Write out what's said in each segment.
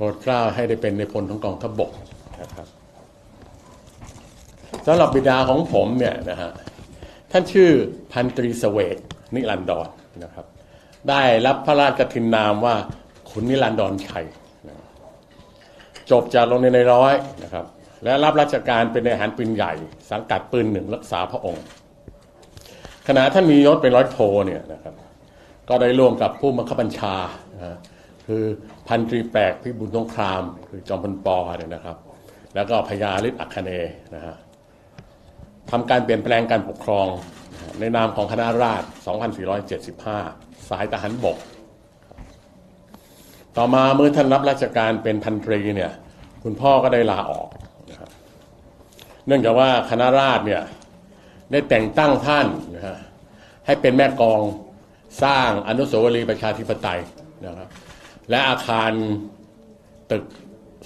ปรดเกล้าให้ได้เป็นในพลของกองทัพบกนะครับสำหรับบิดาของผมเนี่ยนะฮะท่านชื่อพันตรีเสเวกนิรันดรนนะครับ ได้รับพระราชกฐินนามว่าขุนนิรันดรชัยนะจบจากโรงเรียนในร้อยนะครับ และรับราชการเป็นในหารปืนใหญ่ สังกัดปืนหนึ่งรักษาพระองค์ขณะท่านมียศเป็นร้อยโทเนี่ยนะครับ ก็ได้ร่วมกับผู้บังคับบัญชานะ คือพันตรีแปลกพิบุญสงคราม คือจอมพลปอเนี่ยนะครับ แล้วก็พญาฤทธิ์อัคเนย์นะฮะทำการเปลี่ยนแปลงการปกครอง ในนามของคณะราษฎร2475 สายทหารบก ต่อมาเมื่อท่านรับราชการเป็นพันตรีเนี่ยคุณพ่อก็ได้ลาออกนะครับเนื่องจากว่าคณะราษฎรเนี่ยได้แต่งตั้งท่านนะฮะให้เป็นแม่กองสร้างอนุสาวรีย์ประชาธิปไตยนะครับ และอาคารตึก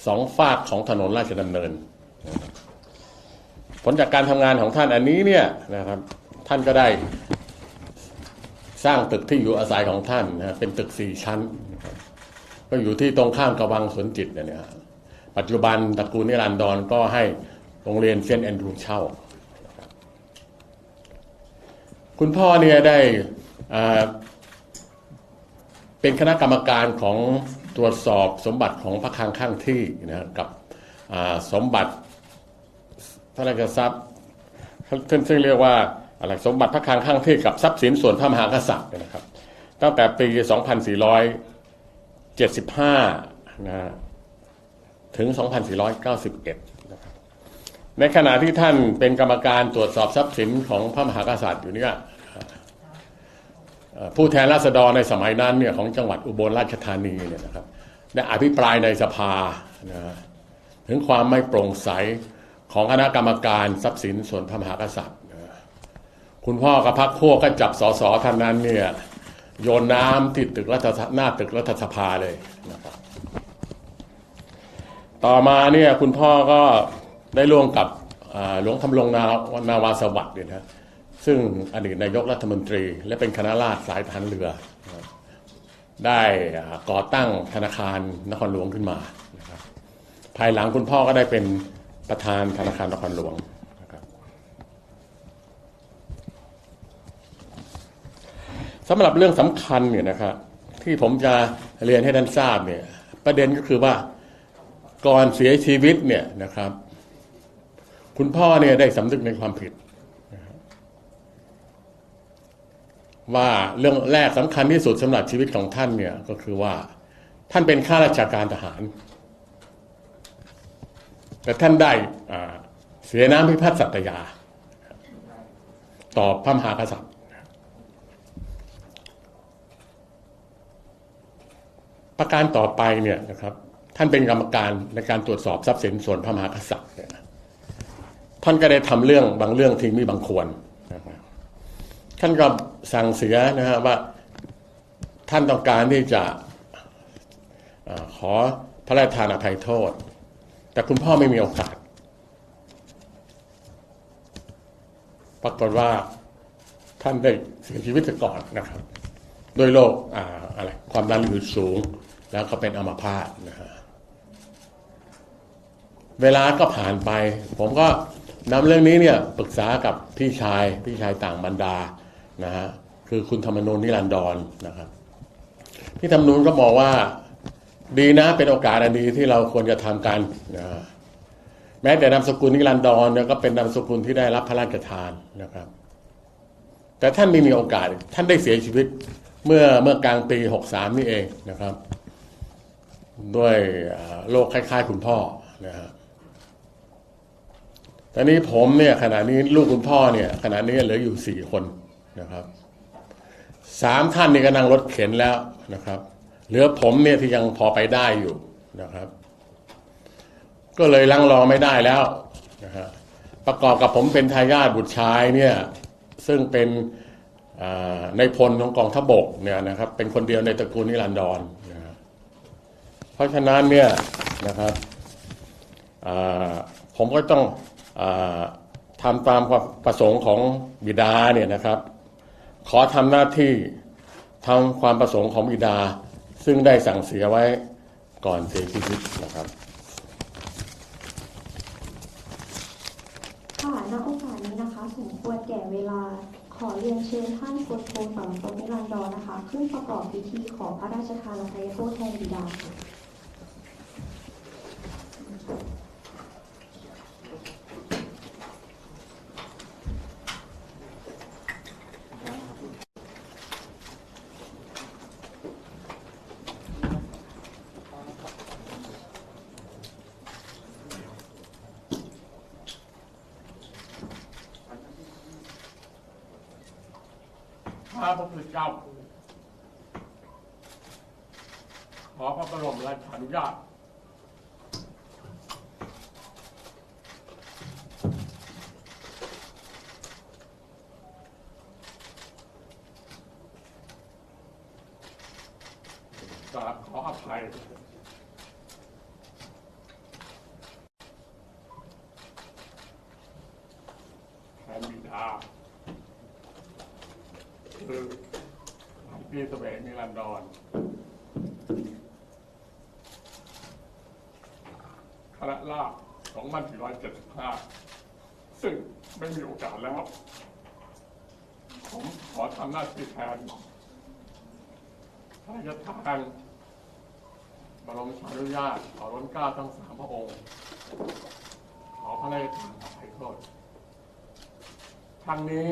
สองฝากของถนนราชดำเนิน ผลจากการทำงานของท่านอันนี้เนี่ยนะครับท่านก็ได้สร้างตึกที่อยู่อาศัยของท่านนะเป็นตึกสี่ชั้น ก็อยู่ที่ตรงข้ามกับวังสวนจิตเนี่ยนะฮะปัจจุบันตระกูลนิรันดรก็ให้โรงเรียนเซนแอนดรูเช่า คุณพ่อเนี่ยได้อ่า เป็นคณะกรรมการของตรวจสอบสมบัติของพระคลังข้างที่นะกับสมบัติพระราชทรัพย์ซึ่งซึ่งเรียกว่าอะไรสมบัติพระคลังข้างที่กับทรัพย์สินส่วนพระมหากษัตริย์นะครับ ตั้งแต่ปี 2475 นะถึง 2491 นะครับ ในขณะที่ท่านเป็นกรรมการตรวจสอบทรัพย์สินของพระมหากษัตริย์อยู่เนี่ย ผู้แทนราษฎรในสมัยนั้นเนี่ยของจังหวัดอุบลราชธานีเนี่ยนะครับได้อภิปรายในสภานะถึงความไม่โปร่งใสของคณะกรรมการทรัพย์สินส่วนพระมหากษัตริย์ คุณพ่อกับพรรคพวกก็จับสสท่านนั้นเนี่ยโยนน้ำที่ตึกรัฐสหน้าตึกรัฐสภาเลยนะครับต่อมาเนี่ยคุณพ่อก็ได้ร่วมกับหลวงทำรงนานาวาสวัสดิ์เนี่ยนะ ซึ่งอดีตนายกรัฐมนตรี และเป็นคณะราษฎรสายทหารเรือ ได้ก่อตั้งธนาคารนครหลวงขึ้นมา ภายหลังคุณพ่อก็ได้เป็นประธานธนาคารนครหลวงสำหรับเรื่องสำคัญเนี่ยนะครับที่ผมจะเรียนให้ท่านทราบเนี่ยประเด็นก็คือว่าก่อนเสียชีวิตเนี่ยนะครับ คุณพ่อเนี่ยได้สำนึกในความผิดนะครับ ว่าเรื่องแรกสำคัญที่สุดสำหรับชีวิตของท่านเนี่ยก็คือว่าท่านเป็นข้าราชการทหาร แต่ท่านได้เสียน้ำพิพัฒน์สัตยา ต่อพระมหากษัตริย์ ประการต่อไปเนี่ยนะครับ ท่านเป็นกรรมการในการตรวจสอบทรัพย์สินส่วนพระมหากษัตริย์ท่านก็ได้ทำเรื่องบางเรื่องที่มีบางควร ท่านก็สั่งเสียนะฮะว่าท่านต้องการที่จะอขอพระราชทานอภัยโทษ แต่คุณพ่อไม่มีโอกาส ปรากฏว่าท่านได้เสียชีวิตก่อนนะครับ ด้วยโรคออะไรความดันโลหิตสูง แล้วก็เป็นอัมพาตนะฮะเวลาก็ผ่านไป ผมก็นำเรื่องนี้เนี่ยปรึกษากับพี่ชาย พี่ชายต่างบรรดา นะฮะคือคุณธรรมนูนนิรันดรนนะครับพี่ธรรมนูนก็บอกว่าดีนะเป็นโอกาสอันดีที่เราควรจะทำกันนะแม้แต่นามสกุลนิรันดรเนี่ยก็เป็นนามสกุลที่ได้รับพระราชทานนะครับ แต่ท่านไม่มีโอกาส ท่านได้เสียชีวิตเมื่อเมื่อกลางปี63นี่เองนะครับ ด้วยโรคคล้าย ๆ คุณพ่อนะฮะตอนนี้ผมเนี่ยขณะนี้ลูกคุณพ่อเนี่ยขณะนี้เหลืออยู่สี่คน นะครับสามท่านนี่ก็นั่งรถเข็นแล้วนะครับ เหลือผมเนี่ยที่ยังพอไปได้อยู่นะครับ ก็เลยลังรอไม่ได้แล้วนะฮะประกอบกับผมเป็นทายาทบุตรชายเนี่ยซึ่งเป็นในพลของกองทัพบกเนี่ยนะครับ เป็นคนเดียวในตระกูลนิรันดรนะเพราะฉะนั้นเนี่ยนะครับผมก็ต้องอทำตามความประสงค์ของบิดาเนี่ยนะครับ ขอทำหน้าที่ทำความประสงค์ของบิดา ซึ่งได้สั่งเสียไว้ก่อนเสียชีวิตนะครับค่ะณโอกาสนี้นะคะสมควรแก่เวลาขอเรียนเชิญท่านพุทโธสามตนิรันดรนะคะ ขึ้นประกอบพิธีขอพระราชทานอภัยโทษแทนบิดาค่ะ พระพุทธเจ้า ขอพระบรมราชานุญาต กราบขออภัย แทนบิดา คือพี่เสวงนิรันดร คณะลาบ2475 ซึ่งไม่มีโอกาสแล้ว ผมขอทำหน้าที่แทนพระราชทานบรมราชานุญาตขอร้นเกล้าทั้งสามพระองค์ ขอพระราชทานอภัยโทษครั้งนี้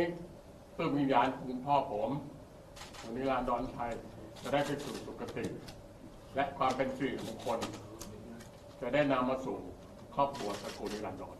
เพื่อวิญญาณคุณพ่อผมคุณนิรันดรชัย จะได้ไปสู่สุคติ และความเป็นสิริมงคล จะได้นำมาสู่ครอบครัวสกุลนิรันดร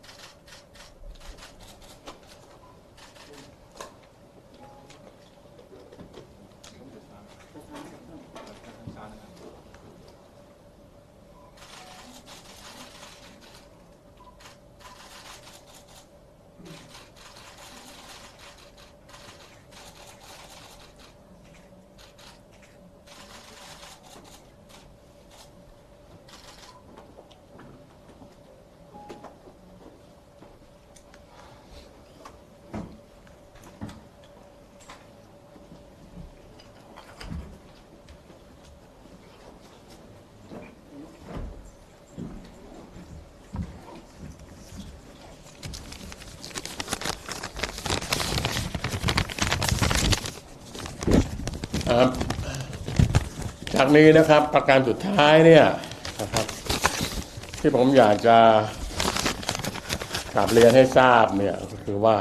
ครับ จากนี้นะครับประการสุดท้ายเนี่ยนะครับ ที่ผมอยากจะกลับเรียนให้ทราบเนี่ยก็คือว่า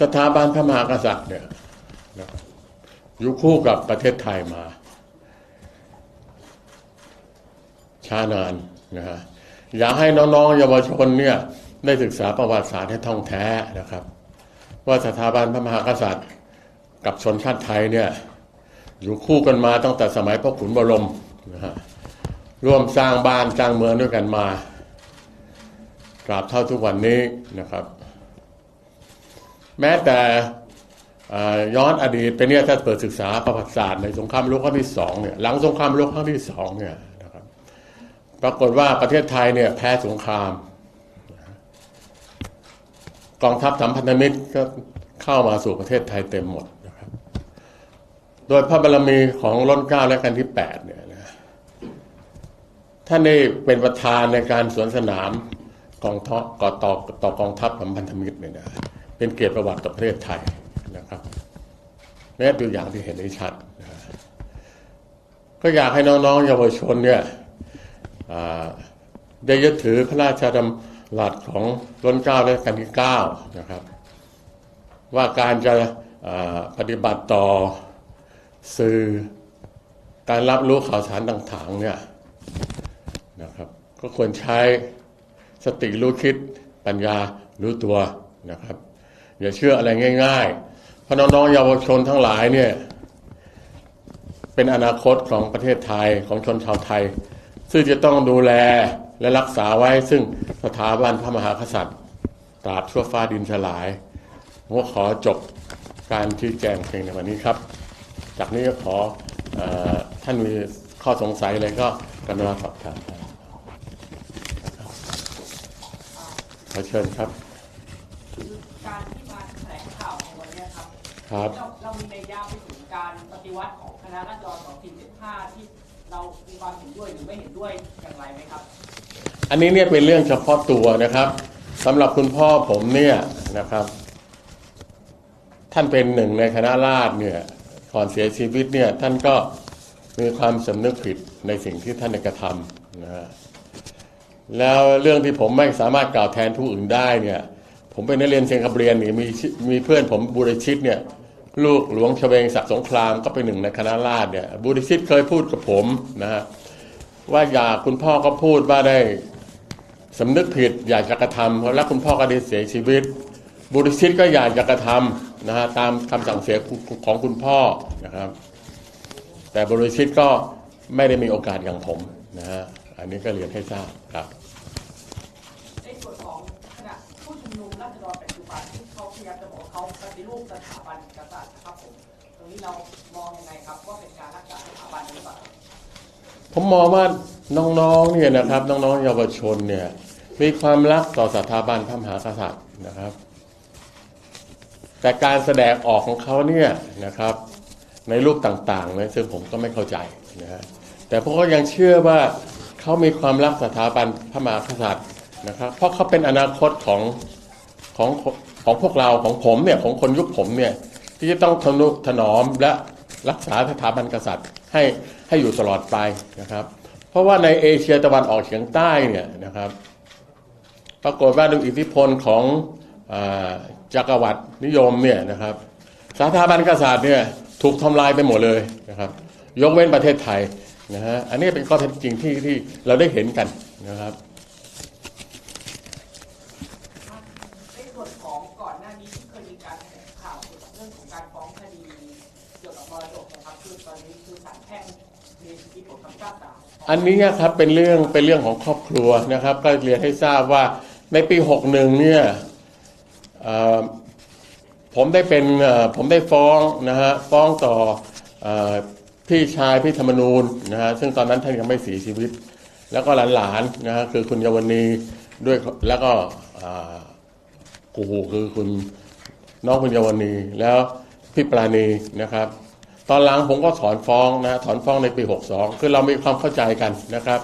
สถาบันพระมหากษัตริย์เนี่ยอยู่คู่กับประเทศไทยมา ช้านานนะฮะอยากให้น้องๆเยาวชนเนี่ย ได้ศึกษาประวัติศาสตร์ให้ท่องแท้นะครับ ว่าสถาบันพระมหากษัตริย์ กับชนชาติไทยเนี่ยอยู่คู่กันมาตั้งแต่สมัยพ่อขุนบรมนะฮะร่วมสร้างบ้านสร้างเมืองด้วยกันมาตราบเท่าทุกวันนี้นะครับ แม้แต่ย้อนอดีตไปเนี่ยถ้าเปิดศึกษาประวัติศาสตร์ในสงครามโลกครั้งที่สองเนี่ยหลังสงครามโลกครั้งที่สองเนี่ยนะครับปรากฏว่าประเทศไทยเนี่ยแพ้สงคราม กองทัพสัมพันธมิตรก็เข้ามาสู่ประเทศไทยเต็มหมดนะครับ โดยพระบารมีของร้นเก้าและกันที่แปดเนี่ยนะท่านได้เป็นประธานในการสวนสนามกองทัพก่อต่อต่อกองทัพสัมพันธมิตรเนี่ยนะเป็นเกียรติประวัติต่อประเทศไทยนะครับแม้ตัวอย่างที่เห็นได้ชัดนะก็อยากให้น้องๆเยาวชนเนี่ยได้ยึดถือพระราชดำ รัสของรัชกาและกันที่เก้านะครับ ว่าการจะปฏิบัติต่อสื่อการรับรู้ข่าวสารต่างๆเนี่ยนะครับก็ควรใช้สติรู้คิดปัญญารู้ตัวนะครับ อย่าเชื่ออะไรง่ายๆ เพราะน้องๆเยาวชนทั้งหลายเนี่ยเป็นอนาคตของประเทศไทยของชนชาวไทย ซึ่งจะต้องดูแลและรักษาไว้ซึ่ง สถาบันพระมหากษัตริย์ตราบชั่วฟ้าดินสลายผมก็ขอจบการชี้แจงเพียงในวันนี้ครับ จากนี้ก็ขอเออท่านมีข้อสงสัยอะไรก็กรุณาสอบถามได้ขอเชิญครับคือการที่มาแถลงข่าวในวันเนี้ยครับครับเราเรามีในยยามไปถึงการปฏิวัติของคณะราษฎร2475ที่ เรามีความเห็นด้วยหรือไม่เห็นด้วยอย่างไรไหมครับ อันนี้เนี่ยเป็นเรื่องเฉพาะตัวนะครับสำหรับคุณพ่อผมเนี่ยนะครับ ท่านเป็นหนึ่งในคณะราษฎรเนี่ยก่อนเสียชีวิตเนี่ยท่านก็มีความสำนึกผิดในสิ่งที่ท่านกระทำนะฮะแล้วเรื่องที่ผมไม่สามารถกล่าวแทนผู้อื่นได้เนี่ย ผมเป็นนักเรียนเชียงคำเรียนนี่มีมีเพื่อนผมบุริชิตเนี่ย ลูกหลวงชเวงศักดิ์สงครามก็เป็นหนึ่งในคณะราษฎรเนี่ยบุริชิตเคยพูดกับผมนะฮะว่าอยากคุณพ่อก็พูดว่าได้สำนึกผิดอยากจะกระทำเพราะแล้วคุณพ่อก็ได้เสียชีวิตบุริชิตก็อยากจะกระทำนะฮะตามคำสั่งเสียของคุณพ่อนะครับ แต่บุริชิตก็ไม่ได้มีโอกาสอย่างผมนะฮะอันนี้ก็เรียนให้ทราบครับ เรามองยังไงครับว่าเป็นการรักษาสถาบันหรือเปล่าผมมองว่าน้องๆเนี่ยนะครับน้องๆเยาวชนเนี่ยมีความรักต่อสถาบันพระมหากษัตริย์นะครับ แต่การแสดงออกของเขาเนี่ยนะครับ ในรูปต่างๆนี่ยซึ่งผมก็ไม่เข้าใจนะฮะแต่ผมก็ยังเชื่อว่าเขามีความรักสถาบันพระมหากษัตริย์นะครับ เพราะเขาเป็นอนาคตของของของพวกเราของผมเนี่ยของคนยุคผมเนี่ย ที่จะต้องทนุถนอมและรักษาสถาบันกษัตริย์ให้ให้อยู่ตลอดไปนะครับ เพราะว่าในเอเชียตะวันออกเฉียงใต้เนี่ยนะครับ ปรากฏว่าด้วยอิทธิพลของอจักรวรรดินิยมเนี่ยนะครับสถาบันกษัตริย์เนี่ยถูกทำลายไปหมดเลยนะครับ ยกเว้นประเทศไทยนะฮะอันนี้เป็นข้อเท็จจริงที่ที่เราได้เห็นกันนะครับ ในส่วนของก่อนหน้านี้ที่เคยมีการแถลงข่าวเกี่ยวกับเรื่องของการฟ้องคดีเกี่ยวกับมรดกนะครับคือตอนนี้คื อันนี้ครับเป็นเรื่องเป็นเรื่องของครอบครัวนะครับ ก็เรียนให้ทราบว่าในปี 61 เนี่ยเอ่อผมได้เป็นผมได้ฟ้องนะฮะฟ้องต่ออพี่ชายพี่ธรรมนูญนะฮะซึ่งตอนนั้นท่านยังไม่เสียชีวิต แล้วก็หลานๆนะฮะคือคุณเยาวณีด้วยแล้วก็กูคือคุณน้องคุณเยาวณีแล้วพี่ปราณีนะครับ ตอนหลังผมก็ถอนฟ้องนะถอนฟ้องในปี 62 คือเรามีความเข้าใจกันนะครับ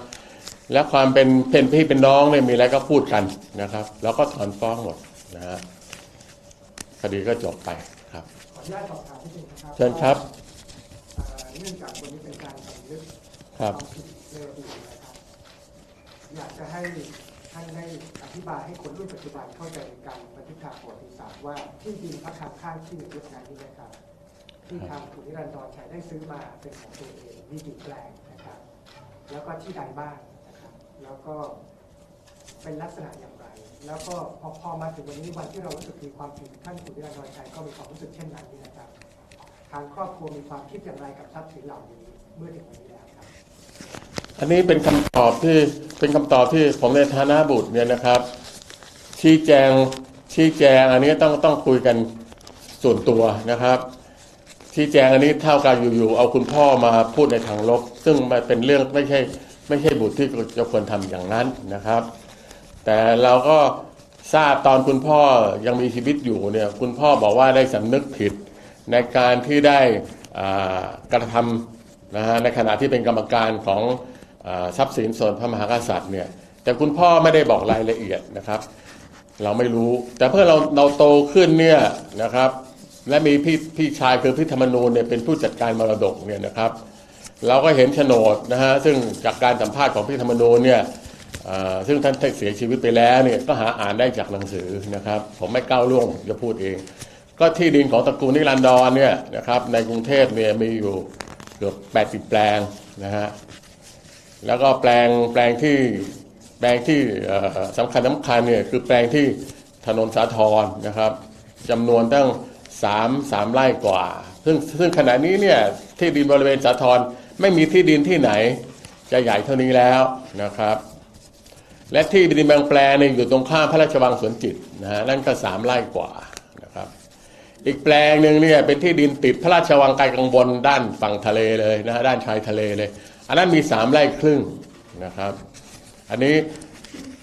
และความเป็นเป็นพี่เป็นน้องเนี่ยมีอะไรก็พูดกันนะครับ แล้วก็ถอนฟ้องหมดนะฮะคดีก็จบไปครับขออนุญาตสอบถามนิดนึงนะครับเชิญครับอ่าเนื่องจากวันนี้เป็นการสำนึกครับวามผิดในอดีตนะครับอยากจะให้ท่านได้อธิบายให้คนรุ่นปัจจุบันเข้าใจในการบันทึกทางประวัติศาสตร์ว่าที่ดินพระคำข้างที่หนึ่งยุคนั้นนี่นะครับ ที่ทางคุณนิรันดรชัยได้ซื้อมาเป็นของตัวเองมีกี่แปลงนะครับ แล้วก็ที่ใดบ้างนะครับ แล้วก็เป็นลักษณะอย่างไร แล้วก็พอพอมาถึงวันนี้วันที่เรารู้สึกมีความผิดท่านคุณนิรันดรชัยก็มีความรู้สึกเช่นนั้นนี่นะครับ ทางครอบครัวมีความคิดอย่างไรกับทรัพย์สินเหล่านี้เมื่อถึงวันนี้แล้วครับ อันนี้เป็นคำตอบที่เป็นคำตอบที่ผมในฐานะบุตรเนี่ยนะครับ ชี้แจงชี้แจงอันนี้ต้องต้องคุยกันส่วนตัวนะครับ ชี้แจงอันนี้เท่ากับอยู่ๆเอาคุณพ่อมาพูดในทางลบ ซึ่งมันเป็นเรื่องไม่ใช่ไม่ใช่บุตรที่จะควรทำอย่างนั้นนะครับ แต่เราก็ทราบตอนคุณพ่อยังมีชีวิตอยู่เนี่ยคุณพ่อบอกว่าได้สำนึกผิด ในการที่ได้กระทำนะฮะในขณะที่เป็นกรรมการของอทรัพย์สินส่วนพระมหากษัตริย์เนี่ยแต่คุณพ่อไม่ได้บอกรายละเอียดนะครับ เราไม่รู้แต่เพื่อเราเราโตขึ้นเนี่ยนะครับ และมีพี่พี่ชายคือพี่ธรรมนูญเนี่ยเป็นผู้จัดการมรดกเนี่ยนะครับ เราก็เห็นโฉนดนะฮะซึ่งจากการสัมภาษณ์ของพี่ธรรมนูญเนี่ยซึ่งท่านเสียชีวิตไปแล้วเนี่ยก็หาอ่านได้จากหนังสือนะครับ ผมไม่ก้าวล่วงจะพูดเอง ก็ที่ดินของตระกูลนิรันดรเนี่ยนะครับในกรุงเทพเนี่ยมีอยู่เกือบ80แปลงนะฮะแล้วก็แปลงแปลงที่แปลงที่เอ่อสำคัญสำคัญเนี่ยคือแปลงที่ถนนสาทรนะครับจำนวนตั้ง สามสามไร่กว่า ซึ่งซึ่งขณะนี้เนี่ยที่ดินบริเวณสาทรไม่มีที่ดินที่ไหน จะใหญ่เท่านี้แล้วนะครับ และที่ดินบางแปลงเนี่ยอยู่ตรงข้ามพระราชวังสวนจิตนะฮะนั่นก็สามไร่กว่านะครับ อีกแปลงหนึ่งเนี่ยเป็นที่ดินติดพระราชวังไกลกังวลด้านฝั่งทะเลเลยนะฮะด้านชายทะเลเลย อันนั้นมีสามไร่ครึ่งนะครับ อันนี้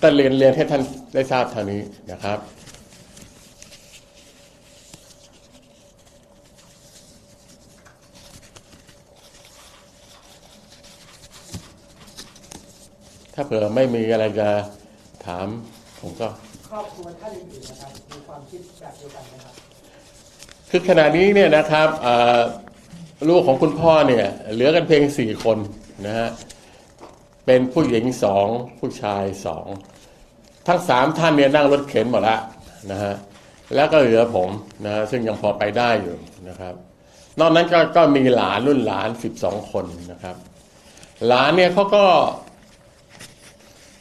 ก็เรียนเรียนให้ท่านได้ทราบเท่านี้นะครับ ขออนุญาตสอบ ถามนิดนึงนะครับอ่าเนื่องจากวันนี้เป็นการสำนึกถ้าเผื่อไม่มีอะไรจะถาม ผมก็ครอบครัวท่านอื่นๆนะครับมีความคิดแบบเดียวกันไหมครับคือขณะนี้เนี่ยนะครับอ่าลูกของคุณพ่อเนี่ย เหลือกันเพียงสี่คนนะฮะเป็นผู้หญิงสองผู้ชายสองทั้งสามท่านเนี่ยนั่งรถเข็นหมดละนะฮะแล้วก็เหลือผมนะฮะซึ่งยังพอไปได้อยู่นะครับ นอกนั้นก็ก็มีหลานรุ่นหลานสิบสองคนนะครับ หลานเนี่ยเขาก็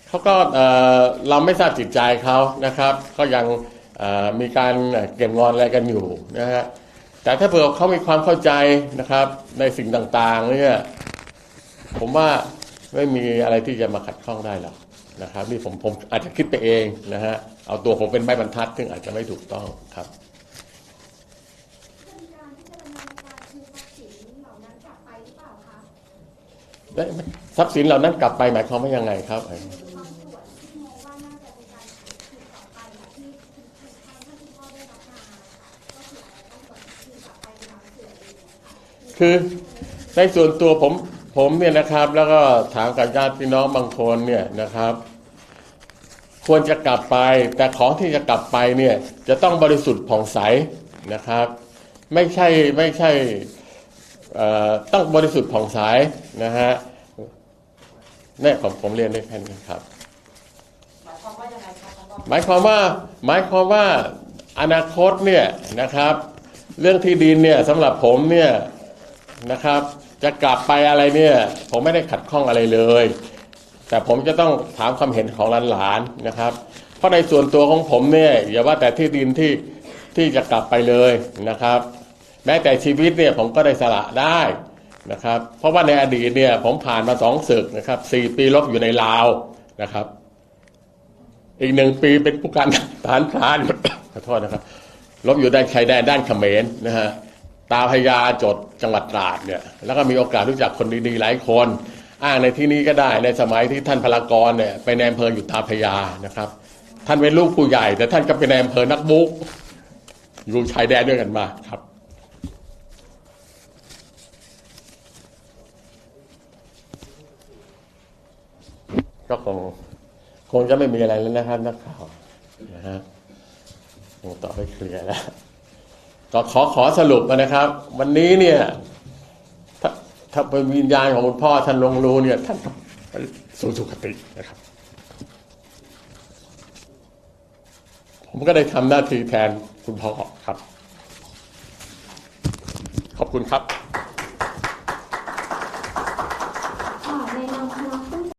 เขาก็เอ่อเราไม่ทราบจิตใจเขานะครับก็ยังเอ่อมีการเก็บงอนอะไรกันอยู่นะฮะแต่ถ้าเผื่อเขามีความเข้าใจนะครับ ในสิ่งต่างๆเนี่ยผมว่าไม่มีอะไรที่จะมาขัดข้องได้หรอกนะครับนี่ผมผมอาจจะคิดไปเองนะฮะเอาตัวผมเป็นไม้บรรทัด ซึ่งอาจจะไม่ถูกต้องครับจะมีการพิจารณาในการคืนทรัพย์สินเหล่านั้นกลับไปหรือเปล่าคะและทรัพย์สินเหล่านั้นกลับไปหมายความว่ายังไงครับ ค่ะคือในส่วนตัวผมผมเนี่ยนะครับ แล้วก็ถามกับญาติพี่น้องบางคนเนี่ยนะครับ ควรจะกลับไป แต่ของที่จะกลับไปเนี่ยจะต้องบริสุทธิ์ผ่องใสนะครับ ไม่ใช่ไม่ใช่เอ่อต้องบริสุทธิ์ผ่องใสนะฮะเนี่ยผมผมเรียนได้แค่นี้ครับหมายความว่ายังไงครับท่านรองหมายความว่าหมายความว่าอนาคตเนี่ยนะครับ เรื่องที่ดินเนี่ยสำหรับผมเนี่ย นะครับ จะกลับไปอะไรเนี่ย ผมไม่ได้ขัดข้องอะไรเลย แต่ผมจะต้องถามความเห็นของหลานๆนะครับ เพราะในส่วนตัวของผมเนี่ยอย่าว่าแต่ที่ดินที่ที่จะกลับไปเลยนะครับ แม้แต่ชีวิตเนี่ยผมก็ได้สละได้นะครับ เพราะว่าในอดีตเนี่ยผมผ่านมาสองศึกนะครับสี่ปีลบอยู่ในลาวนะครับ อีกหนึ่งปีเป็นผู้การทหารพรานขอโทษนะครับลบอยู่ด้านชายแดนด้านเขมรนะฮะ ตาพญาจดจังหวัดตราดเนี่ยแล้วก็มีโอกาสรู้จักคนดีๆหลายคนอ้างในที่นี้ก็ได้ในสมัยที่ท่านพลากรเนี่ยไปในอำเภออยู่ตาพญานะครับ ท่านเป็นลูกผู้ใหญ่ แต่ท่านก็เป็นในอำเภอนักบุกอยู่ชายแดนด้วยกันมาครับก็คงคงจะไม่มีอะไรแล้วนะครับนักข่าวนะฮะคงตอบไปเคลียร์แล้ว ก็ขอขอสรุปนะครับ วันนี้เนี่ยถ้าเป็นวิญญาณของคุณพ่อท่านลงรู้เนี่ยท่านสู่สุคตินะครับ ผมก็ได้ทำหน้าที่แทนคุณพ่อครับ ขอบคุณครับ